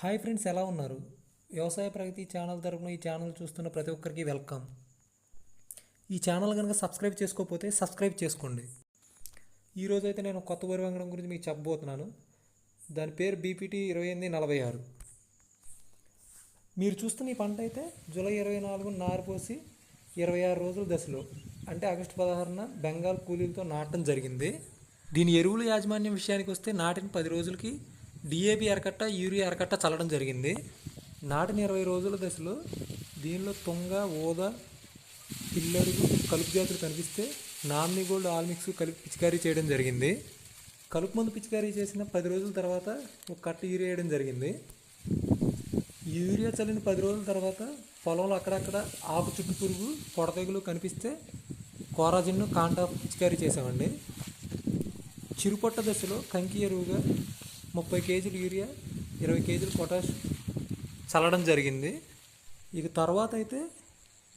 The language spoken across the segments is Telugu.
హాయ్ ఫ్రెండ్స్ ఎలా ఉన్నారు? వ్యవసాయ ప్రగతి ఛానల్ తరపున ఈ ఛానల్ చూస్తున్న ప్రతి ఒక్కరికి వెల్కమ్. ఈ ఛానల్ కనుక సబ్స్క్రైబ్ చేసుకోకపోతే సబ్స్క్రైబ్ చేసుకోండి. ఈరోజు అయితే నేను కొత్త వరి వంగడం గురించి మీకు చెప్పబోతున్నాను. దాని పేరు బీపీటీ ఇరవై ఎనిమిది నలభై ఆరు. మీరు చూస్తున్న ఈ పంట అయితే జూలై ఇరవై నాలుగు నారు పోసి ఇరవై ఆరు రోజుల దశలో అంటే ఆగస్టు పదహారున బెంగాల్ కూలీలతో నాటడం జరిగింది. దీని ఎరువుల యాజమాన్యం విషయానికి వస్తే నాటిన పది రోజులకి డిఏపి ఎరకట్ట యూరియా ఎరకట్ట చల్లడం జరిగింది. నాటిన ఇరవై రోజుల దశలో దీనిలో తుంగ ఓద పిల్లడుగు కలుపు జాతులు కనిపిస్తే నామిని గోల్డ్ ఆల్మిక్స్ కలిపి పిచికారీ చేయడం జరిగింది. కలుపు మందు పిచికారీ చేసిన పది రోజుల తర్వాత ఒక కట్ట యూరియా వేయడం జరిగింది. యూరియా చల్లిన పది రోజుల తర్వాత పొలంలో అక్కడక్కడ ఆకు చుట్టు పురుగు పొడతెగులు కనిపిస్తే కోరాజిన్ను కాంటా పిచికారీ చేసామండి చిరుపొట్ట దశలో కంకి ఎరువుగా ముప్పై కేజీలు యూరియా ఇరవై కేజీలు పొటాష్ చల్లడం జరిగింది. ఇక తర్వాత అయితే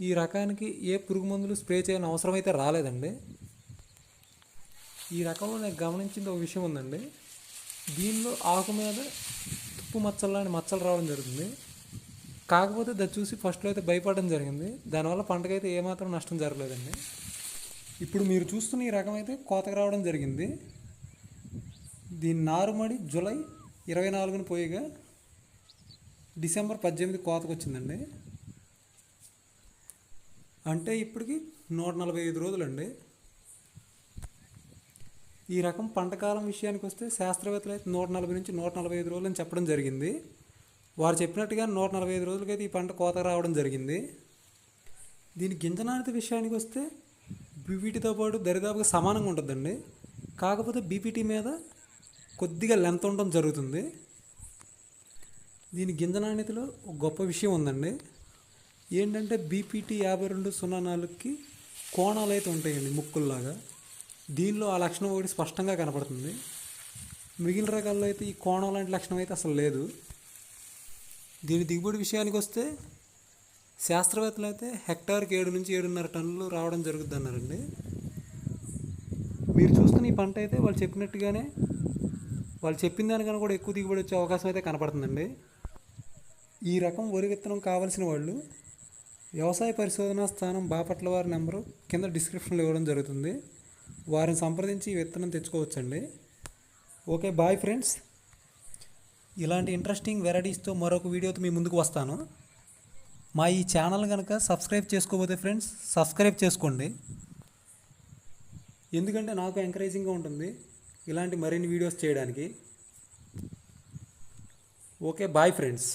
ఈ రకానికి ఏ పురుగు మందులు స్ప్రే చేయని అవసరం అయితే రాలేదండి. ఈ రకంలో నేను గమనించింది ఒక విషయం ఉందండి. దీనిలో ఆకు మీద తుప్పు మచ్చలు లాంటి మచ్చలు రావడం జరుగుతుంది. కాకపోతే దాన్ని చూసి ఫస్ట్లో అయితే భయపడడం జరిగింది. దానివల్ల పంటకైతే ఏమాత్రం నష్టం జరగలేదండి. ఇప్పుడు మీరు చూస్తున్న ఈ రకం అయితే కోతకు రావడం జరిగింది. దీని నారుమడి జూలై ఇరవై నాలుగున పోయిగా డిసెంబర్ పద్దెనిమిది కోతకు వచ్చిందండి అంటే ఇప్పటికి నూట నలభై ఐదు రోజులండి. ఈ రకం పంటకాలం విషయానికి వస్తే శాస్త్రవేత్తలు అయితే నూట నలభై నుంచి నూట నలభై ఐదు రోజులు అని చెప్పడం జరిగింది. వారు చెప్పినట్టుగా నూట నలభై ఐదు రోజులకైతే ఈ పంట కోత రావడం జరిగింది. దీని గింజ నాణ్యత విషయానికి వస్తే బీపీటీతో పాటు దరిదాపుగా సమానంగా ఉంటుందండి. కాకపోతే బీపీటీ మీద కొద్దిగా లెంత్ ఉండడం జరుగుతుంది. దీని గింజ నాణ్యతలో ఒక గొప్ప విషయం ఉందండి. ఏంటంటే బీపీటీ యాభై రెండు సున్నా నాలుగుకి కోణాలు అయితే ఉంటాయండి ముక్కుల్లాగా. దీనిలో ఆ లక్షణం ఒకటి స్పష్టంగా కనపడుతుంది. మిగిలిన రకాల్లో అయితే ఈ కోణం లాంటి లక్షణం అయితే అసలు లేదు. దీని దిగుబడి విషయానికి వస్తే శాస్త్రవేత్తలు అయితే హెక్టార్కి ఏడు నుంచి ఏడున్నర టన్నులు రావడం జరుగుద్ది అన్నారండి. మీరు చూస్తున్న ఈ పంట అయితే వాళ్ళు చెప్పినట్టుగానే వాళ్ళు చెప్పిన దానికన్నా కూడా ఎక్కువ దిగుబడి వచ్చే అవకాశం అయితే కనపడుతుందండి. ఈ రకం వరి విత్తనం కావాల్సిన వాళ్ళు వ్యవసాయ పరిశోధనా స్థానం బాపట్ల వారి నెంబరు కింద డిస్క్రిప్షన్లో ఇవ్వడం జరుగుతుంది. వారిని సంప్రదించి విత్తనం తెచ్చుకోవచ్చండి. Okay bye friends. ఇలాంటి ఇంట్రెస్టింగ్ వెరైటీస్తో మరొక వీడియోతో మీ ముందుకు వస్తాను. మా ఈ ఛానల్ కనుక సబ్స్క్రైబ్ చేసుకోకపోతే ఫ్రెండ్స్ సబ్స్క్రైబ్ చేసుకోండి. ఎందుకంటే నాకు ఎంకరేజింగ్గా ఉంటుంది. ఇలాంటి మరిన్ని వీడియోస్ చేయడానికి ఓకే బాయ్ ఫ్రెండ్స్